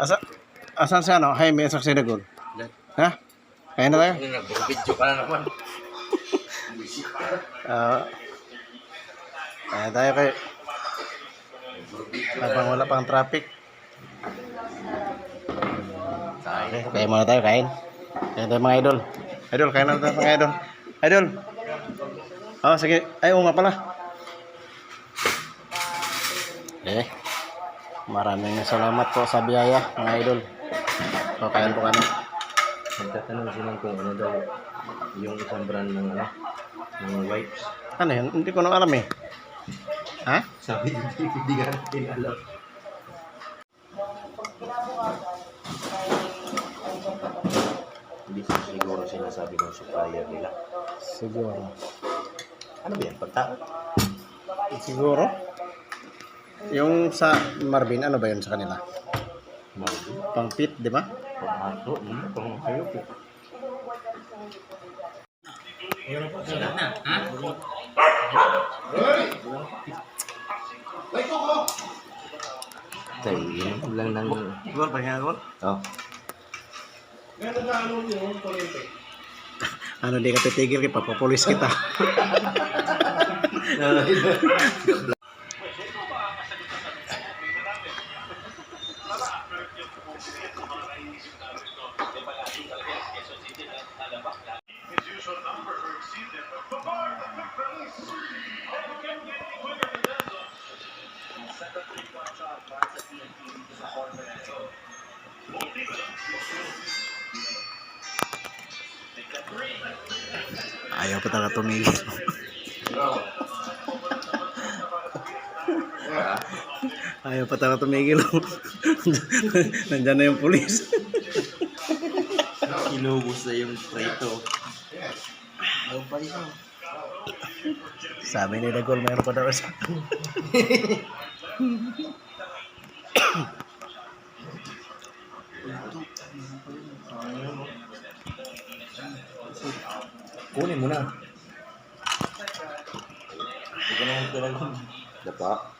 Asa, asan si ano? Jaime sa Sinagol? Dahil, Ha? Kaya na tayo? Nag-video ka na naman. Ah. kaya tayo kay... Habang wala pang traffic. Okay, kaya muna tayo, kain. Kaya tayo mga idol. Idol, kain na tayo mga idol. Idol! Oh, sige. Ay, oo nga pala. Eh, maraming salamat po sa biyaya, mga idol. So, kain po kami. Magtatanong sila kung ano daw yung isang brand ng ano, ng wipes. Ano yun? Hindi ko na alam eh. Ha? Sabi hindi, hindi ka natin alam. Hindi siguro sinasabi ng supplier nila. Siguro. Ano ba yan? Pagtao? Siguro. Yung sa Marvin, ano ba yun sa kanila? Marvin? Pang pit, di ba? Pang-ato? Hindi, pang-sayo po. Tayo, yun lang ng... Gol, pahinga gol. Oh. Ano, di ka titigil kay papapulis kita. Ayaw pa talaga tumigil. Ayaw pa talaga tumigil. Nandyan na yung pulis. Inubos na yung prito. Ano pa yun? Sabi ni Dagol, mayroon pa daw isa. Kunin mo na. Hindi ka naman talagang. Dapa.